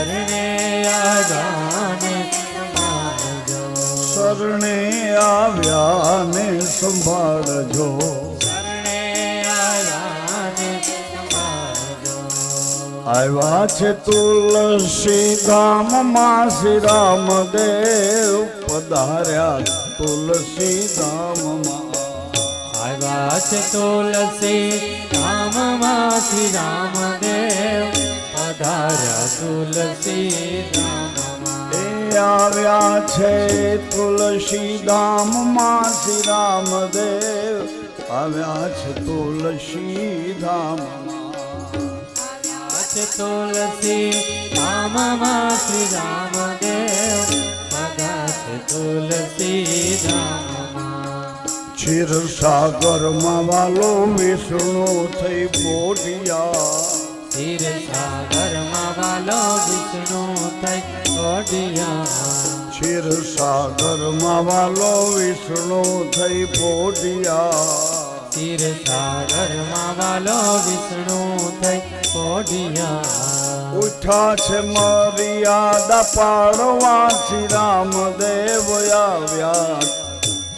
શરણે આવ્યાને શરણે આવ્યાને સંભાળજો. આવ્યા છે તુલસી ધામમાં શ્રી રામદેવ પધાર્યા તુલસી ધામમાં. આવ્યા છે તુલસી ધામમાં શ્રી રામદેવ પધાર્યા તુલસી એ આવ્યા છે તુલસી ધામમાં શ્રી રામદેવ. આવ્યા છે તુલસી ધામમાં. છે તુલસી ધામમાં શ્રી રામદેવ. પધાર્યા છે તુલસી ધામમાં. ક્ષીરસાગરમાં વાલો વિષ્ણુ થઈ પોઢિયા. તીર સાગરમાં વાલો વિષ્ણુ થઈ ઓઢિયા ક્ષીરસાગરમાં વાલો વિષ્ણુ થઈ પોઢિયા. ક્ષીર સાગરમાં વાલો વિષ્ણુ થઈ પોઢિયા. ઉઠા છે મર્યાદા પાડવા શ્રી રામદેવ આવ્યા.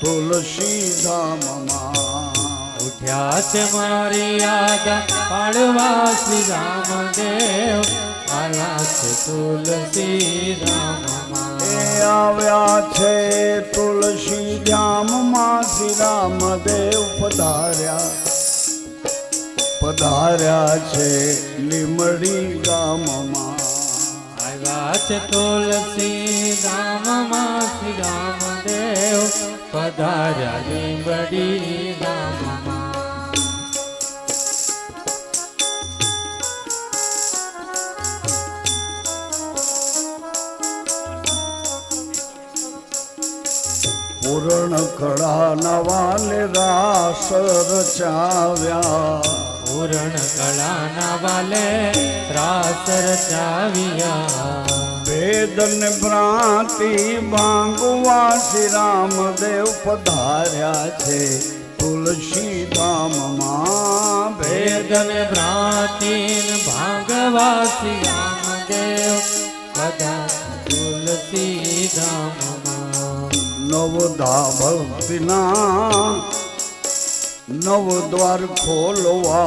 તુલસી ધામમાં ઉઠ્યા છે મારી યાદ પાડવા શ્રી રામદેવ. આવ્યા છે તુલસી રામમાં આવ્યા છે તુલસી ધામમાં શ્રી રામદેવ પધાર્યા. પધાર્યા છે લીમડી ગામમાં. આવ્યા છે તુલસી રામમાં શ્રી રામદેવ. પધાર્યા લીમડી રામમાં પૂર્ણ કળા નવાલે રાસ રચાવ્યા પૂરણ કળા નવાલે રાસ રચાવ્યા વેદન ભ્રાંતિ ભાંગવા શ્રી રામદેવ પધાર્યા છે. તુલસી ધામમાં વેદન ભ્રાંતિ ભાગવા શ્રી રામદેવ નવધા ભક્તિના નવ દ્વાર ખોલવા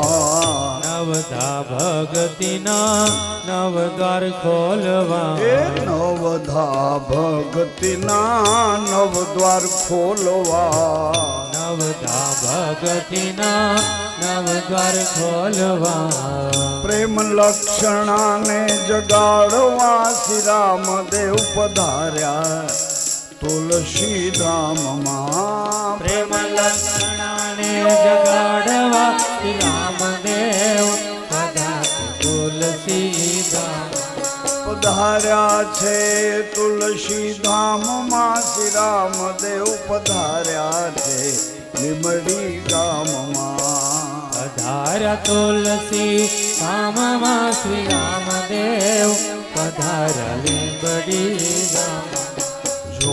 નવધા ભગતિના નવ દ્વાર ખોલવા એ નવધા ભક્તિના નવ દ્વાર ખોલવા નવધા ભગતિના નવ દ્વાર ખોલવા પ્રેમ લક્ષણાને જગાડવા શ્રી રામદેવ પધાર્યા તુલસી ધામમાં પ્રેમ લક્ષણાને જગાડવા રામદેવ બધા તુલસી ધામ પધાર્યા છે તુલસી ધામમાં શ્રી રામદેવ પધાર્યા છે લીમડી ગામમાં પધાર્યા તુલસી ધામમાં શ્રી રામદેવ પધાર્યા લીંબડી ધામ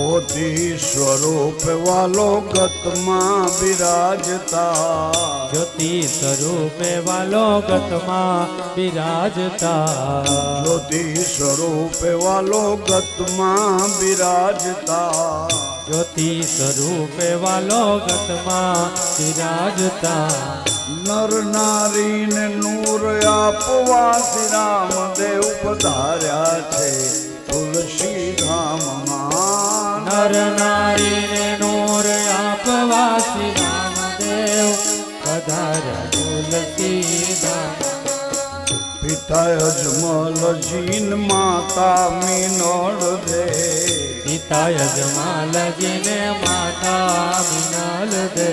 જ્યોતિ સ્વરૂપ વાલો ગતમાં બિરાજતા જ્યોતિ સ્વરૂપે વાલો ગતમાં બિરાજતા જ્યોતિ સ્વરૂપે વાલો ગતમાં બિરાજતા જ્યોતિ સ્વરૂપે વાલો ગતમાં બિરાજતા નર નારીને નૂર આપવા શ્રી રામદેવ પધાર્યા છે ધામમાં નર આપવાસી રામદેવ પધાર્યા તુલસી પિતા અજમલ જીન માતા મીનોળ દે. પિતા યજમાલજીને માતા મિનલ દે.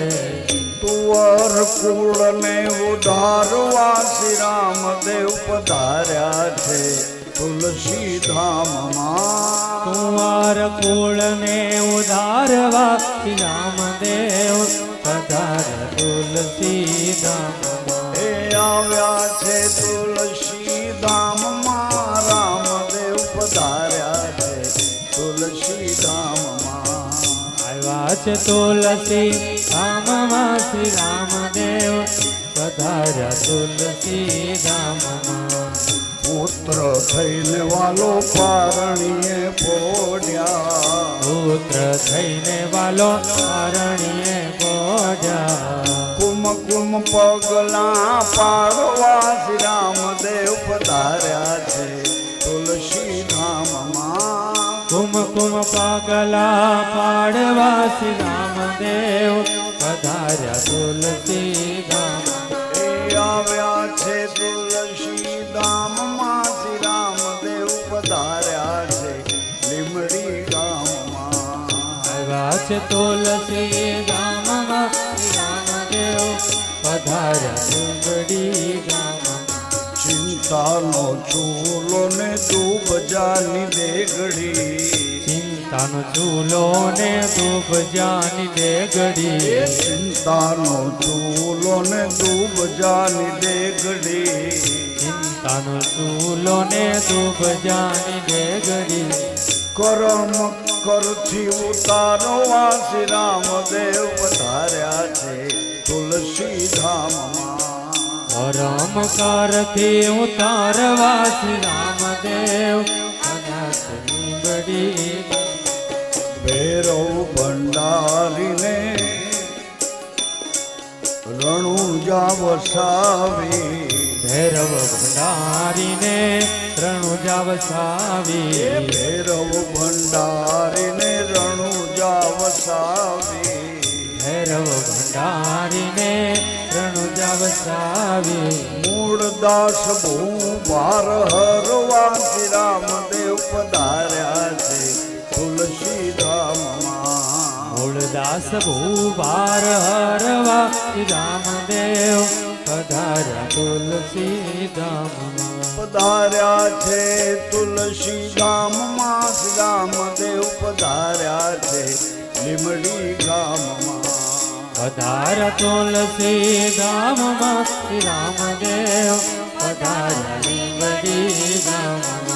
તુવર કુળને ઉધારવા શ્રી રામદેવ પધાર્યા છે. તુલસી ધામમાં કુંવર કુળને ઉધારવા રામદેવ પધાર તુલસી ધામમાં. એ આવ્યા છે તુલસી ધામમાં રામદેવ પધાર્યા છે તુલસી ધામમાં. આવ્યા છે તુલસી ધામમાં શ્રી રામદેવ પધાર્યા તુલસી ધામમાં. પુત્ર થઈને વાલો પારણીએ પોડ્યા પુત્ર થઈને વાલો પારણીએ પોડ્યા કુમ કુમ પગલા પાડવા શ્રી રામદેવ પધાર્યા છે તુલસી ધામમાં કુમ કુમ પગલા પાડવા શ્રી રામદેવ પધાર્યા તુલસી ડુંગળી ચિંતાનો ચૂલો ને દૂબજાની દેગડી ચિંતાનો ચૂલો ને દુઃખ જાની દેગડી ચિંતાનો ચૂલો ને દૂબજાની દેગડી ચિંતાનો ચૂલો ને દુઃખ જાની દેગડી કરમ કરથી ઉતારવા શ્રી રામદેવ પધાર્યા. પરમ કરથી ઉતારવા શ્રી રામદેવ ભૈરવ ભંડારીને રણુજા વસાવી ભૈરવ ભંડારીને રણુજા વસાવી ભૈરવ ભંડારીને રણુજા વસાવી ભૈરવ વસાવી મૂળ દાસ ભૂભાર હરવા શ્રી રામદેવ પધાર્યા છે તુલસી ધામમાં મૂળદાસ ભૂભાર હરવા શ્રી રામદેવ પધાર્યા તુલસી ગામમાં પધાર્યા છે તુલસી ગામમાં શ્રી રામદેવ પધાર્યા છે લીમડી ગામમાં. પધાર્યા તુલસી ધામમાં શ્રી રામદેવ પધાર લીંબડી ગામમાં